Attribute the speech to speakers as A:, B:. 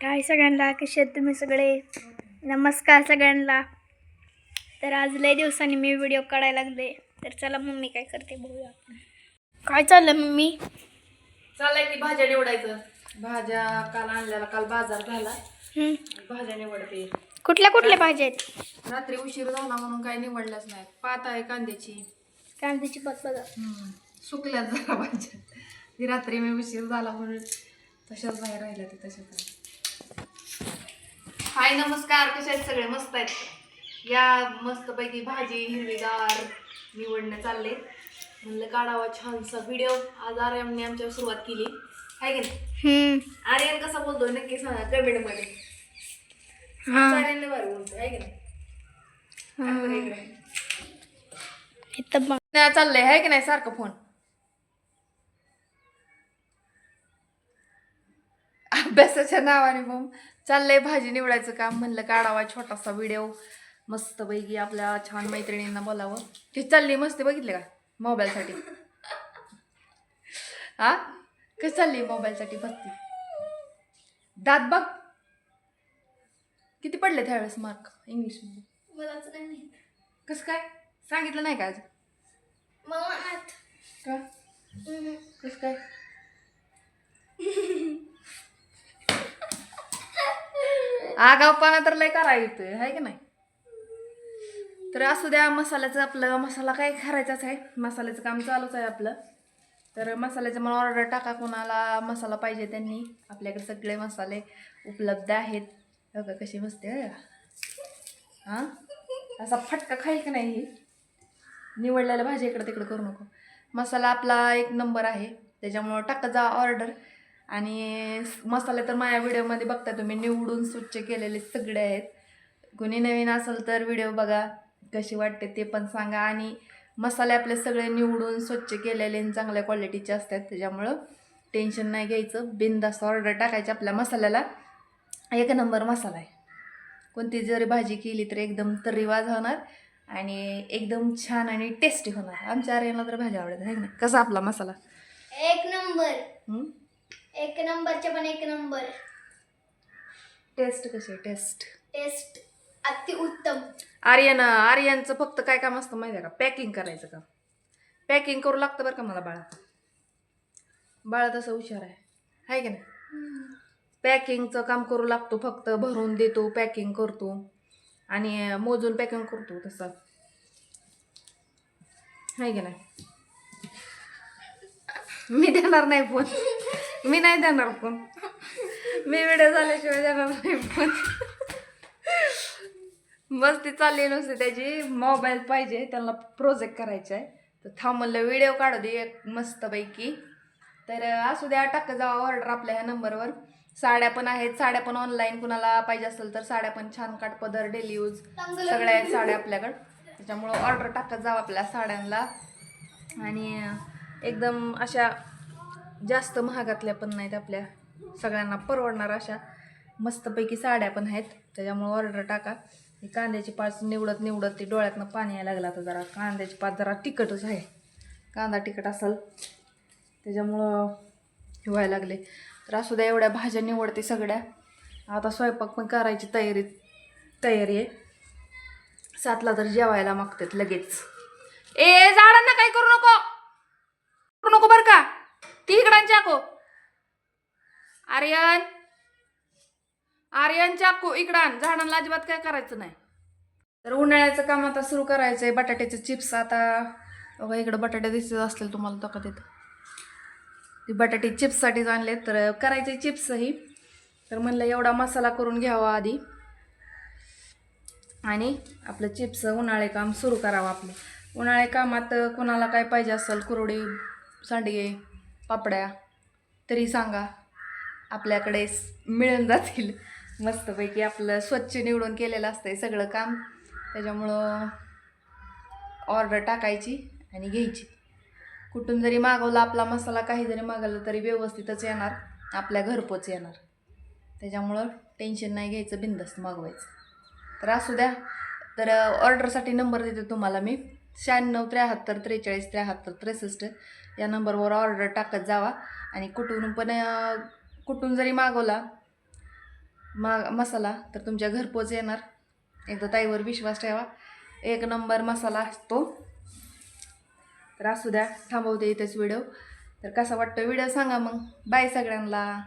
A: काय सगळ्यांना? कसे आहेत तुम्ही सगळे? नमस्कार सगळ्यांना. तर आज लय दिवसांनी मी व्हिडिओ काढायला लागले. तर चला मम्मी काय करते बघूया आपण. काय चाललं मम्मी?
B: चाललंय की भाज्या निवडायचं. भाज्या काल आणलेला काल बाजार झाला. भाज्या निवडते.
A: कुठल्या कुठल्या भाज्या आहेत?
B: रात्री उशीर झाला म्हणून काही निवडल्याच नाही पात आहे कांद्याची.
A: कांद्याची पात बघा.
B: सुकल्यात जरा भाज्या. ती रात्री मी उशीर झाला म्हणून तशाच बाहेर राहिल्या ते तशाच हाय नमस्कार. कसे आहेत सगळे? मस्त आहेत. या मस्तपैकी भाजी हिरवीगार निवडणं चालले म्हणलं काढावा छानसा व्हिडिओ आज आर्यनने आमच्यावर सुरुवात केली. आहे की नाही. आर्यन कसा बोलतोय नक्की सांगा कमेंटमध्ये.
A: हा.
B: आर्यन भारी बोलतोय आहे की
A: हा.
B: बरं.
A: इथं
B: नाही चाललंय आहे की नाही सारखं फोन अभ्यासाच्या नावाने मग चाललंय भाजी निवडायचं काम. म्हणलं काढावा छोटासा व्हिडिओ मस्त पैकी आपल्या छान मैत्रिणींना बोलावं. ती चालली मस्त बघितले का? मोबाईलसाठी हा? कशी चालली मोबाईलसाठी बसती दात बघ. किती पडले त्यावेळेस मार्क इंग्लिशमध्ये
A: मलाच नाही माहीत.
B: कसं काय? सांगितलं नाही का आज
A: मला.
B: का?
A: हम्म.
B: कसं काय? आगावपाना तर लय करा येतोय आहे की नाही? तर असू द्या मसाल्याचं आपलं मसाला काय करायचाच आहे? मसाल्याचं काम चालूच आहे आपलं. तर मसाल्याचं मला ऑर्डर टाका कोणाला मसाला पाहिजे त्यांनी. आपल्याकडे सगळे मसाले उपलब्ध आहेत. बघा कशी मस्त आहे. हां? असा फटका खाईल की नाही निवडलेल्या भाजी इकडं तिकडं करू नको. मसाला आपला एक नंबर आहे. त्याच्यामुळं टाकत जा ऑर्डर आणि मसाले तर माझ्या व्हिडिओमध्ये बघता तुम्ही निवडून स्वच्छ केलेले सगळे आहेत. कोणी नवीन असेल तर व्हिडिओ बघा कशी वाटते ते पण सांगा. आणि मसाले आपले सगळे निवडून स्वच्छ केलेले आणि चांगल्या क्वालिटीचे असतात त्याच्यामुळं टेन्शन नाही घ्यायचं. बिनधास्त ऑर्डर टाकायची आपल्या मसाल्याला. एक नंबर मसाला आहे. कोणती जरी भाजी केली तर एकदम तर्रीवाज होणार आणि एकदम छान आणि टेस्टी होणार. आमच्या आर्याला तर भाजी आवडत आहे ना कसा आपला मसाला?
A: एक नंबर
B: हं?
A: एक नंबरचे पण एक नंबर.
B: टेस्ट कशी आहे? टेस्ट.
A: टेस्ट अति उत्तम.
B: आर्यन आर्यनचं फक्त काय काम असतं माहिती आहे का? पॅकिंग करायचं काम. पॅकिंग करू लागतं बरं का मला बाळा. बाळा तसं हुशार आहे. आहे की नाही? पॅकिंगचं काम करू लागतो फक्त. भरून देतो पॅकिंग करतो. आणि मोजून पॅकिंग करतो तसं. आहे की नाही? मी देणार नाही फोन. मी नाही देणार फोन मी व्हिडिओ झाल्याशिवाय देणार नाही फोन मस्ती चालली नुसते त्याची. मोबाईल पाहिजे त्यांना प्रोजेक्ट करायचा आहे. तर थांब म्हणलं व्हिडिओ काढू दे एक मस्तपैकी. तर असू द्या टाक जावा ऑर्डर आपल्या ह्या नंबरवर साड्या पण आहेत साड्या पण ऑनलाईन कुणाला पाहिजे असेल तर साड्या पण छान काटपदर डेली यूज सगळ्या आहेत साड्या आपल्याकडं. त्याच्यामुळं ऑर्डर टाकत जावं आपल्या साड्यांना आणि एकदम अशा जास्त महागातल्या पण नाहीत आपल्या. सगळ्यांना परवडणार अशा मस्तपैकी साड्या पण आहेत. त्याच्यामुळं ऑर्डर टाका. ही कांद्याची पाच निवडत निवडत ती डोळ्यातनं पाणी यायला लागलं आता जरा. कांद्याची पाच जरा तिखटच आहे. कांदा तिखट असेल. त्याच्यामुळं हे व्हायला लागले. तर असू द्या एवढ्या भाज्या निवडते सगळ्या. आता स्वयंपाक पण करायची तयारी तयारी आहे. सातला तर जेवायला मागतात लगेच. ए झाडांना काय करू नको! ती इकडं चाकू आर्यन. आर्यन चाको इकडं झाडांना अजिबात काय करायचं नाही. तर उन्हाळ्याचं काम आता सुरू करायचं आहे बटाट्याचे चिप्स आता. बघा इकडं बटाटे दिसत असतील तुम्हाला तो का तिथं ते बटाटे चिप्ससाठीच आणले तर करायचे चिप्सही. तर म्हणलं एवढा मसाला करून घ्यावा आधी. आणि आपलं चिप्स उन्हाळे काम सुरू करावं आपलं. उन्हाळे कामात कोणाला काय पाहिजे असेल कुरडी सांडगे पापड्या. तरी सांगा आपल्याकडे मिळून जातील. मस्तपैकी आपलं स्वच्छ निवडून केलेलं असतंय सगळं काम. त्याच्यामुळं ऑर्डर टाकायची आणि घ्यायची. कुठून जरी मागवला आपला मसाला काही जरी मागवला तरी व्यवस्थितच येणार. आपल्या घरपोच येणार. त्याच्यामुळं टेन्शन नाही घ्यायचं बिंदस्त मागवायचं. तर असू द्या. तर ऑर्डरसाठी नंबर देते तुम्हाला मी. शहाण्णव त्र्याहत्तर त्रेचाळीस त्र्याहत्तर त्रेसष्ट या नंबरवर ऑर्डर टाकत जावा. आणि कुठून पण कुठून जरी मागवला मा मसाला तर तुमच्या घरपोच येणार. एकदा ताईवर विश्वास ठेवा. एक नंबर मसाला असतो. तर असू द्या थांबवते इथेच व्हिडिओ तर कसा वाटतो व्हिडिओ सांगा मग. बाय सगळ्यांना.